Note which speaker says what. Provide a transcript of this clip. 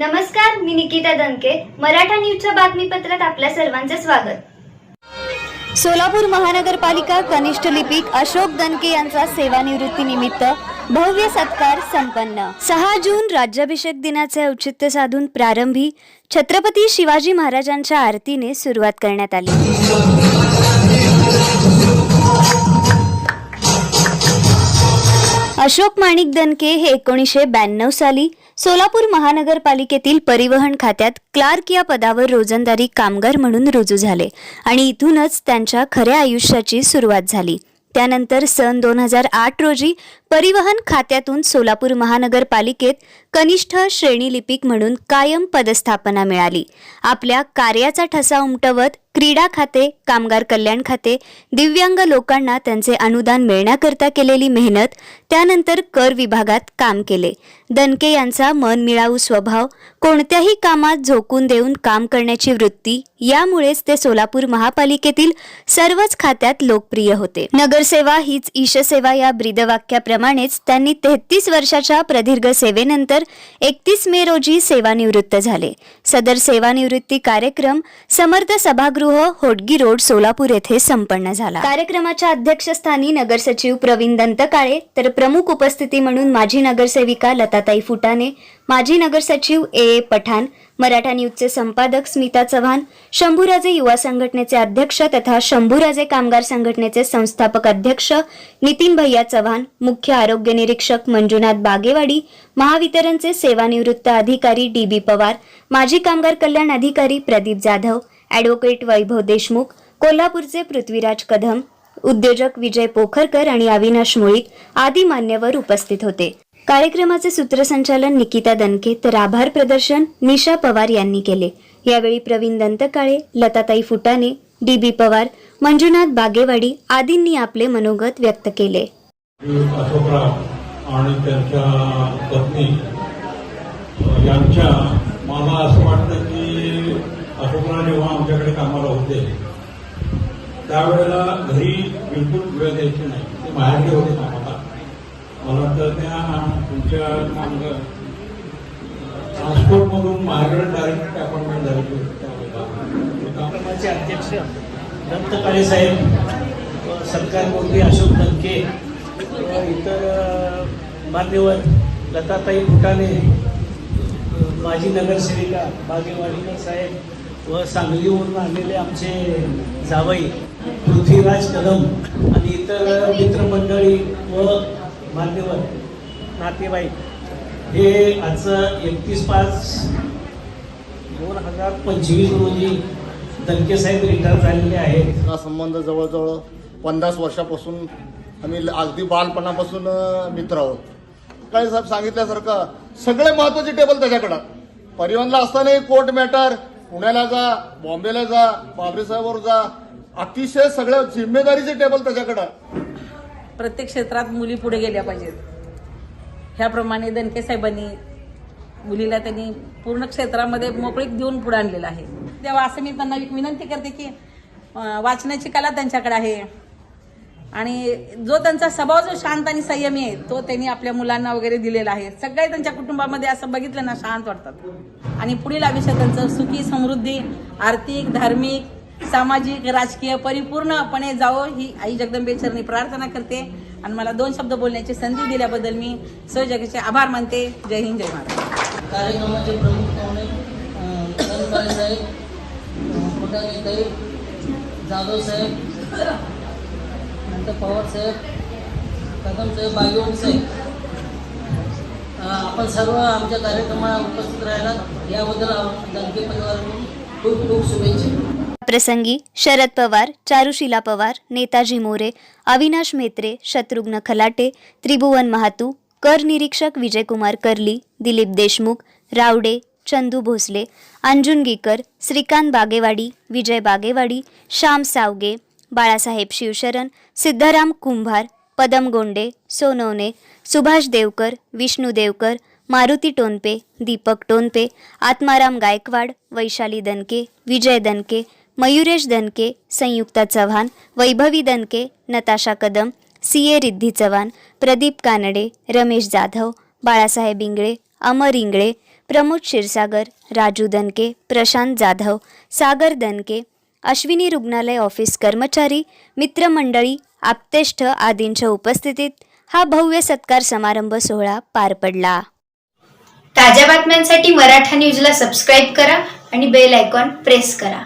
Speaker 1: नमस्कार मी निकिता दनके मराठा न्यूजच्या बातमीपत्रात आपल्या सर्वांचे स्वागत. सोलापूर महानगरपालिका कनिष्ठ लिपिक अशोक दनके यांचा सेवानिवृत्तीनिमित्त भव्य सत्कार संपन्न. सहा जून राज्याभिषेक दिनाचे औचित्य साधून प्रारंभी छत्रपती शिवाजी महाराजांच्या आरतीने सुरुवात करण्यात आली. अशोक माणिक दनके हे एकोणीसशे ब्याण्णव साली सोलापूर महानगरपालिकेतील परिवहन खात्यात क्लार्क या पदावर रोजंदारी कामगार म्हणून रुजू झाले आणि इथूनच त्यांच्या खऱ्या आयुष्याची सुरुवात झाली. त्यानंतर सन दोन हजार आठ रोजी परिवहन खात्यातून सोलापूर महानगरपालिकेत कनिष्ठ श्रेणी लिपिक म्हणून कायम पदस्थापना मिळाली. आपल्या कार्याचा ठसा उमटवत क्रीडा खाते कामगार कल्याण खाते दिव्यांग लोकांना त्यांचे अनुदान मिळण्याकरता केलेली मेहनत त्यानंतर कर विभागात काम केले. दनके यांचा मनमिळावू स्वभाव कोणत्याही कामात झोकून देऊन काम करण्याची वृत्ती यामुळेच ते सोलापूर महापालिकेतील सर्वच खात्यात लोकप्रिय होते. नगरसेवा हीच ईशसेवा या त्याप्रमाणेच त्यांनी तेहतीस वर्षाच्या प्रदीर्घ सेवेनंतर एकतीस मे रोजी सेवानिवृत्त झाले. सदर सेवानिवृत्ती कार्यक्रम समर्थ सभागृह होडगी रोड सोलापूर येथे संपन्न झाला. कार्यक्रमाच्या अध्यक्षस्थानी नगरसचिव प्रवीण दंतकाळे तर प्रमुख उपस्थिती म्हणून माजी नगरसेविका लताताई फुटाणे माजी नगरसचिव ए. ए. पठाण मराठा न्यूजचे संपादक स्मिता चव्हाण शंभूराजे युवा संघटनेचे अध्यक्ष तथा शंभूराजे कामगार संघटनेचे संस्थापक अध्यक्ष नितीन भैया चव्हाण मुख्य आरोग्य निरीक्षक मंजुनाथ बागेवाडी महावितरणचे सेवानिवृत्त अधिकारी डी. बी. पवार माजी कामगार कल्याण अधिकारी प्रदीप जाधव ॲडव्होकेट वैभव देशमुख कोल्हापूरचे पृथ्वीराज कदम उद्योजक विजय पोखरकर आणि अविनाश मुळीक आदी मान्यवर उपस्थित होते. कार्यक्रमाचे सूत्रसंचालन निकिता दनके तर आभार प्रदर्शन निशा पवार यांनी केले. यावेळी प्रवीण दंतकाळे लताताई फुटाणे डी बी पवार मंजुनाथ बागेवाडी आदींनी आपले मनोगत व्यक्त केले.
Speaker 2: आणि त्यांच्या पत्नी यांच्या मला असं वाटतं की अशोकराव जेव्हा आमच्याकडे कामाला होते त्यावेळेला घरी बिलकुल वेळ द्यायची नाही. ते बाहेरचे होते कामाला मला तर त्या तुमच्या ट्रान्सपोर्टमधून माझ्याकडे डायरेक्ट अपॉइंटमेंट झाली होती
Speaker 3: अध्यक्ष दत्तकाळे साहेब व सरकार मंत्री अशोक दनके व इतर मान्यवर लताताई भुटाने माजी नगरसेविका बागेवाडीकर साहेब व सांगलीवरून आलेले आमचे जावई पृथ्वीराज कदम आणि इतर मित्रमंडळी व मान्यवर नातेवाईक हे आजचं एकतीस पाच दोन हजार पंचवीस रोजी दलके साहेब रिटायर झालेले आहेत.
Speaker 4: हा संबंध जवळजवळ पन्नास वर्षापासून आम्ही अगदी बालपणापासून मित्र आहोत. काही साहेब सांगितल्यासारखं सगळे महत्त्वाचे टेबल त्याच्याकडं. परिवहनला असतानाही कोर्ट मॅटर पुण्याला जा बॉम्बेला जा बाबरी साहेबवर जा अतिशय सगळ्या जिम्मेदारीचे टेबल त्याच्याकडं.
Speaker 5: प्रत्येक क्षेत्रात मुली पुढे गेल्या पाहिजेत. ह्याप्रमाणे दणके साहेबांनी मुलीला त्यांनी पूर्ण क्षेत्रामध्ये मोकळीक देऊन पुढे आणलेलं आहे. तेव्हा असं मी त्यांना एक विनंती करते की वाचण्याची वाचनाची कला त्यांच्याकडे आहे. आणि जो त्यांचा स्वभाव जो शांत आणि संयमी आहे तो त्यांनी आपल्या मुलांना वगैरे दिलेला आहे. सगळे त्यांच्या कुटुंबामध्ये असं बघितलं ना शांत वाटतात. आणि पुढील आयुष्य त्यांचं सुखी समृद्धी आर्थिक धार्मिक सामाजिक राजकीय परिपूर्णपणे जावं ही आई जगदंबे प्रार्थना करते. आणि मला दोन शब्द बोलण्याची संधी दिल्याबद्दल मी सहजगाचे आभार मानते. जय हिंद जय महाराज
Speaker 6: कार्यक्रमाचे प्रमुख पाहुणे जाधव साहेब नंतर पवार साहेब कदम साहेब बागेवाडी साहेब. आपण सर्व आमच्या कार्यक्रमाला उपस्थित राहिला याबद्दल जनते परिवाराकडून खूप खूप शुभेच्छा.
Speaker 1: प्रसंगी शरद पवार चारुशिला पवार नेताजी मोरे अविनाश मेत्रे शत्रुघ्न खलाटे त्रिभुवन महातू कर निरीक्षक विजयकुमार कर्ली दिलीप देशमुख रावडे चंदू भोसले अंजुन गीकर श्रीकांत बागेवाडी विजय बागेवाडी श्याम सावगे बाळासाहेब शिवशरण सिद्धराम कुंभार पदम गोंडे सोनवणे सुभाष देवकर विष्णू देवकर मारुती टोनपे दीपक टोनपे आत्माराम गायकवाड वैशाली दनके विजय दनके मयुरेश दनके संयुक्ता चव्हाण वैभवी दनके नताशा कदम सी ए रिद्धी चव्हाण प्रदीप कानडे रमेश जाधव बाळासाहेब इंगळे अमर इंगळे प्रमोद क्षीरसागर राजू दनके प्रशांत जाधव सागर दनके अश्विनी रुग्णालय ऑफिस कर्मचारी मित्रमंडळी आप्तेष्ठ आदींच्या उपस्थितीत हा भव्य सत्कार समारंभ सोहळा पार पडला.
Speaker 7: ताज्या बातम्यांसाठी मराठा न्यूजला सबस्क्राईब करा आणि बेल आयकॉन प्रेस करा.